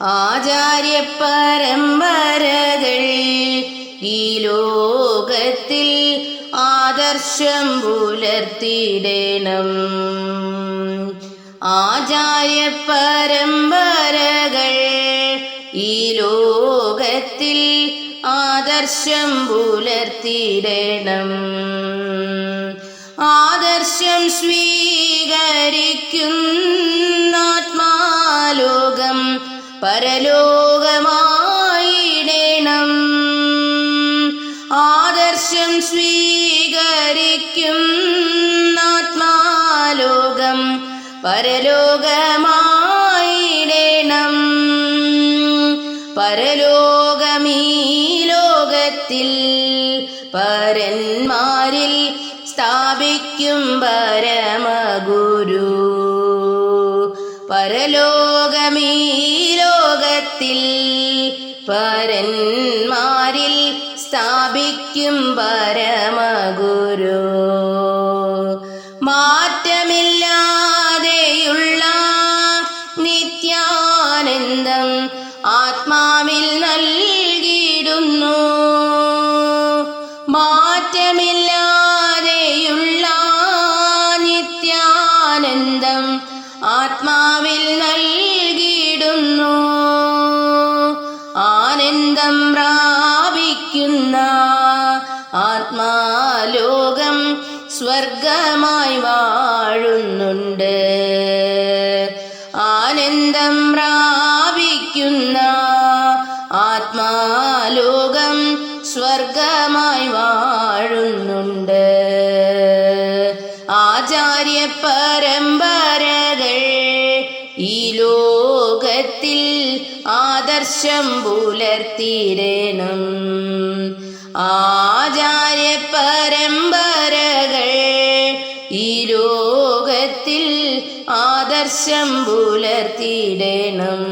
ആചാര്യ പരമ്പരകൾ ഈ ലോകത്തിൽ ആദർശം പുലർത്തിയിടണം ആചാര്യ പരമ്പരകൾ ഈ ലോകത്തിൽ ആദർശം പുലർത്തിയിടണം ആദർശം സ്വീകരിക്കുന്ന സ്വീകരിക്കുന്നാത്മാലോകം പരലോകമായിടണം ആദർശം സ്വീകരിക്കുന്നാത്മാലോകം പരലോകമായിടണം. പരലോകമീ ലോകത്തിൽ പരന്മാരിൽ സ്ഥാപിക്കും പരമഗുരു. പരലോകമീ ലോകത്തിൽ പരന്മാരിൽ സ്ഥാപിക്കും പരമഗുരു. മാറ്റമില്ലാതെയുള്ള നിത്യാനന്ദം ആത്മാവിൽ നൽകിയിടുന്നു. മാറ്റമില്ലാതെയുള്ള നിത്യാനന്ദം ആത്മാവിൽ നൽകിയിടുന്നു ആത്മാലോകം സ്വർഗമായി വാഴുന്നുണ്ട്. ആനന്ദം പ്രാപിക്കുന്ന ആത്മാലോകം സ്വർഗമായി വാഴുന്നുണ്ട്. ആചാര്യ ആദർശം പുലർത്തിയിടണം ആചാര്യ പരമ്പരകൾ ഈ ലോകത്തിൽ ആദർശം പുലർത്തിയിടണം